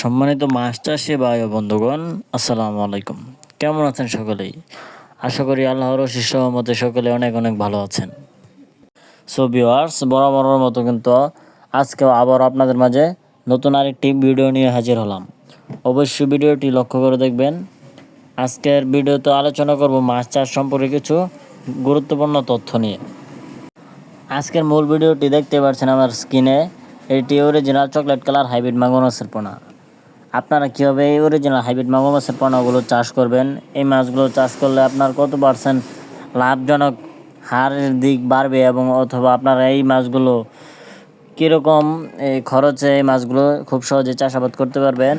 সম্মানিত মাছ চাষি ও বন্ধুগণ, আসসালামু আলাইকুম। কেমন আছেন সকলেই? আশা করি আল্লাহর শিষ্য মতে সকলে অনেক অনেক ভালো আছেন। সো ভিউয়ার্স বরাবরের মতো কিন্তু আজকেও আবার আপনাদের মাঝে নতুন আরেকটি ভিডিও নিয়ে হাজির হলাম। অবশ্যই ভিডিওটি লক্ষ্য করে দেখবেন। আজকের ভিডিওতে আলোচনা করব মাছ চাষ সম্পর্কে কিছু গুরুত্বপূর্ণ তথ্য নিয়ে। আজকের মূল ভিডিওটি দেখতে পাচ্ছেন আমার স্ক্রিনে, এটি অরিজিনাল চকলেট কালার হাইব্রিড মাছের পোনা। আপনারা কীভাবে এই অরিজিনাল হাইব্রিড মাগুর মাছের পোনাগুলো চাষ করবেন? এই মাছগুলো চাষ করলে আপনার কত পার্সেন্ট লাভজনক হারের দিক বাড়বে এবং অথবা আপনারা এই মাছগুলো কীরকম এই খরচে এই মাছগুলো খুব সহজে চাষাবাদ করতে পারবেন?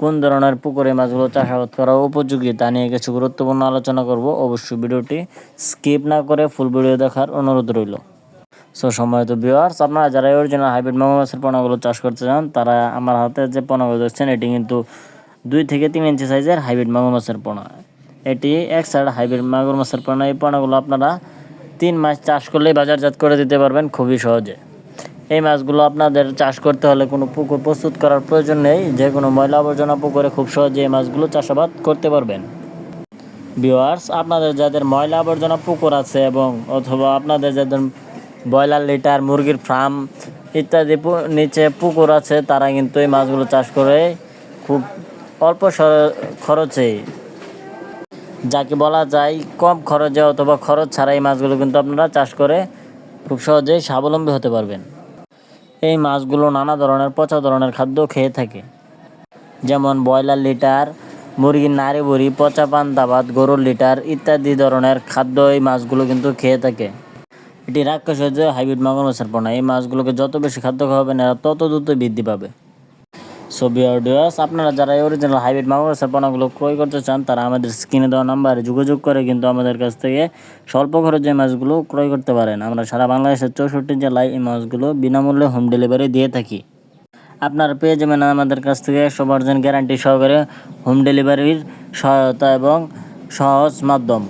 কোন ধরনের পুকুরে মাছগুলো চাষাবাদ করা উপযোগী তা নিয়ে কিছু গুরুত্বপূর্ণ আলোচনা করব। অবশ্যই ভিডিওটি স্কিপ না করে ফুল ভিডিও দেখার অনুরোধ রইল। সো সম্মানিত ভিউয়ার্স আপনারা যারা অরিজিনাল হাইব্রিড মাগুর মাছের পোনাগুলো চাষ করতে চান, তারা আমার হাতে যে পোনাগুলো দেখছেন, এটি কিন্তু দুই থেকে তিন ইঞ্চি সাইজের হাইব্রিড মাগুর মাছের পোনা এটি এক সাইড হাইব্রিড মাগুর মাছের পোনা এই পোনাগুলো আপনারা তিন মাস চাষ করলেই বাজারজাত করে দিতে পারবেন খুবই সহজে। এই মাছগুলো আপনাদের চাষ করতে হলে কোনো পুকুর প্রস্তুত করার প্রয়োজন নেই। যে কোনো ময়লা আবর্জনা পুকুরে খুব সহজে এই মাছগুলো চাষাবাদ করতে পারবেন। ভিওয়ার্স আপনাদের যাদের ময়লা আবর্জনা পুকুর আছে এবং অথবা আপনাদের যাদের ব্রয়লার লিটার, মুরগির ফার্ম ইত্যাদি নিচে পুকুর আছে, তারা কিন্তু এই মাছগুলো চাষ করে খুব অল্প খরচে। যাকে বলা যায় কম খরচে অথবা খরচ ছাড়া এই মাছগুলো কিন্তু আপনারা চাষ করে খুব সহজেই স্বাবলম্বী হতে পারবেন। এই মাছগুলো নানা ধরনের, পচা ধরনের খাদ্য খেয়ে থাকে। যেমন ব্রয়লার লিটার, মুরগির নাড়ি বুড়ি পচা পান্তা ভাত, গরুর লিটার ইত্যাদি ধরনের খাদ্য এই মাছগুলো কিন্তু খেয়ে থাকে। এটি রাক্ষস হচ্ছে হাইব্রিড মাছের পোনা। এই মাছগুলোকে যত বেশি খাদ্য খাওয়াবেন, এরা তত দ্রুত বৃদ্ধি পাবে। সো অডিওস আপনারা যারা অরিজিনাল হাইব্রিড মাছের পোনাগুলো ক্রয় করতে চান, তারা আমাদের স্ক্রিনে দেওয়া নাম্বারে যোগাযোগ করে কিন্তু আমাদের কাছ থেকে স্বল্প খরচে মাছগুলো ক্রয় করতে পারেন। আমরা সারা বাংলাদেশের চৌষট্টি জেলায় এই মাছগুলো বিনামূল্যে হোম ডেলিভারি দিয়ে থাকি। আপনারা পেয়ে যাবেন আমাদের কাছ থেকে একশো পার্সেন্ট গ্যারান্টি সহকারে হোম ডেলিভারির সহায়তা এবং সহজ মাধ্যম।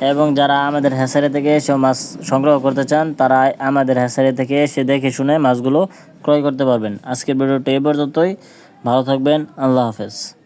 এবং যারা আমাদের হ্যাসারি থেকে এসে মাছ সংগ্রহ করতে চান তারা আমাদের হ্যাসারি থেকে এসে দেখে শুনে মাছগুলো ক্রয় করতে পারবেন। আজকের ভিডিওটি এই পর্যন্তই। ভালো থাকবেন। আল্লাহ হাফেজ।